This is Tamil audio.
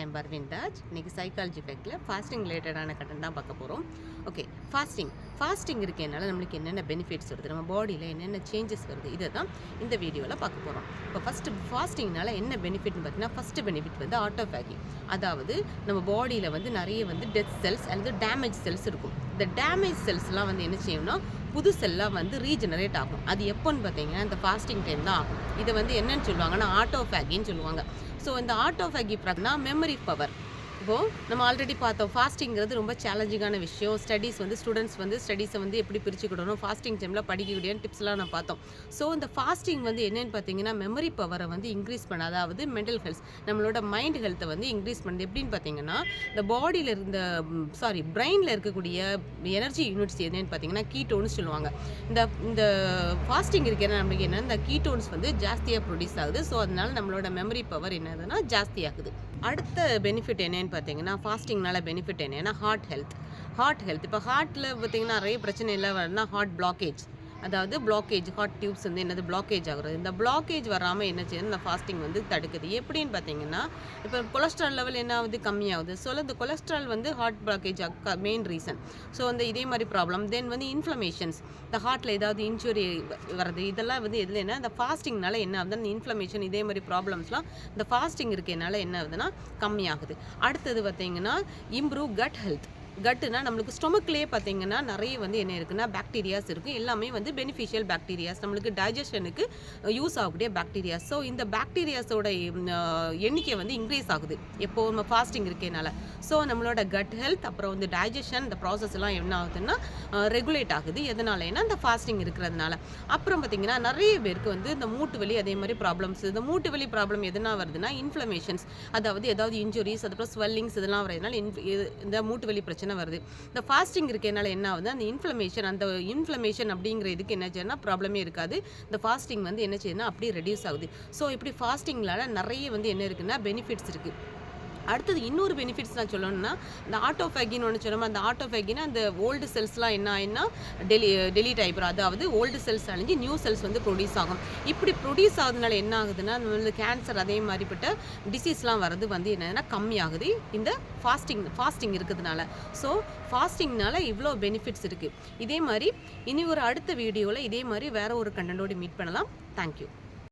ஐ எம் பர்வின் ராஜ் இன்னைக்கு சைக்காலஜி ஃபேக்டில் ஃபாஸ்டிங் ரிலேட்டடான கட்டன் தான் பார்க்க போகிறோம் ஓகே ஃபாஸ்டிங் ஃபாஸ்டிங் இருக்கனால நம்மளுக்கு என்னென்ன பெனிஃபிட்ஸ் வருது நம்ம பாடியில் என்னென்ன சேஞ்சஸ் வருது இதை தான் இந்த வீடியோவில் பார்க்க போகிறோம் இப்போ ஃபஸ்ட்டு ஃபாஸ்டிங்னால என்ன பெனிஃபிட்னு பார்த்தீங்கன்னா ஃபஸ்ட்டு பெனிஃபிட் வந்து ஆட்டோஃபேகி அதாவது நம்ம பாடியில் வந்து நிறைய வந்து டெத் செல்ஸ் அல்லது டேமேஜ் செல்ஸ் இருக்கும். இந்த டேமேஜ் செல்ஸ்லாம் வந்து என்ன செய்யும்னா புது செல்லாக வந்து ரீஜெனரேட் ஆகும். அது எப்போன்னு பார்த்தீங்கன்னா இந்த ஃபாஸ்டிங் டைம் தான் ஆகும். இதை வந்து என்னன்னு சொல்லுவாங்கன்னா ஆட்டோஃபேகின்னு சொல்லுவாங்க. ஸோ இந்த ஆட்டோஃபேகி ப்ராக்னா மெமரி பவர் இப்போது நம்ம ஆல்ரெடி பார்த்தோம் ஃபாஸ்டிங்கிறது ரொம்ப சேலஞ்சிங்கான விஷயம். ஸ்டடீஸ் வந்து ஸ்டூடெண்ட்ஸ் வந்து ஸ்டடீஸை வந்து எப்படி பிரிச்சுக்கிடணும் ஃபாஸ்டிங் டைமில் படிக்கக்கூடிய டிப்ஸ்லாம் நான் பார்த்தோம். ஸோ இந்த ஃபாஸ்டிங் வந்து என்னென்னு பார்த்தீங்கன்னா மெமரி பவரை வந்து இன்க்ரீஸ் பண்ண அதாவது மென்டல் ஹெல்த் நம்மளோட மைண்ட் ஹெல்த்தை வந்து இன்க்ரீஸ் பண்ணுது. எப்படின்னு பார்த்தீங்கன்னா இந்த பாடியில் இருந்த சாரி பிரெயினில் இருக்கக்கூடிய எனர்ஜி யூனிட்ஸ் என்னென்னு பார்த்தீங்கன்னா கீட்டோன்னு சொல்லுவாங்க. இந்த இந்த ஃபாஸ்டிங் இருக்கிற நம்மளுக்கு என்ன இந்த கீட்டோன்ஸ் வந்து ஜாஸ்தியாக ப்ரொடியூஸ் ஆகுது. ஸோ அதனால் நம்மளோட மெமரி பவர் என்னதுன்னா ஜாஸ்தியாகுது. அடுத்த பெனிஃபிட் என்னன்னு பார்த்தீங்கன்னா ஃபாஸ்டிங்னால பெனிஃபிட் என்னன்னா ஹார்ட் ஹெல்த் ஹார்ட் ஹெல்த் இப்போ ஹார்ட்டில் பார்த்தீங்கன்னா நிறைய பிரச்சனை இல்லை வரணும்னா ஹார்ட் பிளாக்கேஜ் அதாவது பிளாக்கேஜ் ஹாட் டியூப்ஸ் வந்து என்னது பிளாக்கேஜ் ஆகுறது. இந்த பிளாக்கேஜ் வராமல் என்ன செய்யுது இந்த ஃபாஸ்டிங் வந்து தடுக்குது. எப்படின்னு பார்த்தீங்கன்னா இப்போ கொலஸ்ட்ரால் லெவல் என்ன ஆகுது? கம்மியாகுது. ஸோ இந்த கொலஸ்ட்ரால் வந்து heart blockage main reason so வந்து இதே மாதிரி ப்ராப்ளம் தென் வந்து இன்ஃப்ளமேஷன்ஸ் இந்த ஹார்ட்டில் ஏதாவது இன்ஜுரி வர்றது இதெல்லாம் வந்து எதில் என்ன? இந்த ஃபாஸ்டிங்னால என்ன ஆகுது? அந்த இன்ஃப்ளமேஷன் இதே மாதிரி ப்ராப்ளம்ஸ்லாம் இந்த ஃபாஸ்டிங் இருக்கனால என்ன ஆகுதுன்னா கம்மியாகுது. அடுத்தது பார்த்தீங்கன்னா இம்ப்ரூவ் கட் ஹெல்த் கட்டுனா நம்மளுக்கு ஸ்டொமக்லேயே பார்த்தீங்கன்னா நிறைய வந்து என்ன இருக்குன்னா பாக்டீரியாஸ் இருக்குது எல்லாமே வந்து பெனிஃபிஷியல் பாக்டீரியாஸ் நம்மளுக்கு டைஜஷனுக்கு யூஸ் ஆகக்கூடிய பாக்டீரியாஸ் ஸோ இந்த பாக்டீரியாஸோட எண்ணிக்கை வந்து இன்க்ரீஸ் ஆகுது. எப்போ நம்ம ஃபாஸ்டிங் இருக்கேனால. ஸோ நம்மளோட கட் ஹெல்த் அப்புறம் வந்து டைஜஷன் இந்த ப்ராசஸ் எல்லாம் என்ன ஆகுதுன்னா ரெகுலேட் ஆகுது. எதனால ஏன்னா இந்த ஃபாஸ்டிங் இருக்கிறதுனால. அப்புறம் பார்த்தீங்கன்னா நிறைய பேருக்கு வந்து இந்த மூட்டு வலி அதே மாதிரி ப்ராப்ளம்ஸ் இந்த மூட்டு வலி ப்ராப்ளம் எதனா வருதுன்னா இன்ஃப்ளமேஷன்ஸ் அதாவது ஏதாவது இன்ஜுரிஸ் அதுக்கப்புறம் ஸ்வெல்லிங்ஸ் இதெல்லாம் வரதுனால இந்த மூட்டு வலி பிரச்சனை வருது. இந்த ஃபாஸ்டிங் இருக்கனால என்ன ஆகுது அந்த இன்ஃப்ளமேஷன் அந்த இன்ஃப்ளமேஷன் அப்படிங்கிற இதுக்கு என்ன செய்யணும்னா ப்ராப்ளமே இருக்காது. இந்த ஃபாஸ்டிங் வந்து என்ன செய்யணும் அப்படியே ரெடியூஸ் ஆகுது. ஸோ இப்படி ஃபாஸ்டிங்லால நிறைய வந்து என்ன இருக்குன்னா பெனிஃபிட்ஸ் இருக்குது அடுத்தது இன்னொரு பெனிஃபிட்ஸ் நான் சொல்லணும்னா இந்த ஆட்டோஃபேகின்னு ஒன்று சொன்னோம் அந்த ஆட்டோஃபேகினா அந்த ஓல்டு செல்ஸ்லாம் என்ன ஆயின்னா டெலி டெலிட் ஆகிப்போம் அதாவது ஓல்டு செல்ஸ் அழிஞ்சு நியூ செல்ஸ் வந்து ப்ரொடியூஸ் ஆகும். இப்படி ப்ரொடியூஸ் ஆகுதுனால என்ன ஆகுதுன்னா வந்து கேன்சர் அதே மாதிரிப்பட்ட டிசீஸ்லாம் வர்றது வந்து என்னன்னா கம்மியாகுது. இந்த ஃபாஸ்டிங் ஃபாஸ்டிங் இருக்கிறதுனால. ஸோ ஃபாஸ்டிங்னால இவ்வளோ பெனிஃபிட்ஸ் இருக்குது இதே மாதிரி இனி ஒரு அடுத்த வீடியோவில் இதே மாதிரி வேறு ஒரு கண்டனோடு மீட் பண்ணலாம். தேங்க்யூ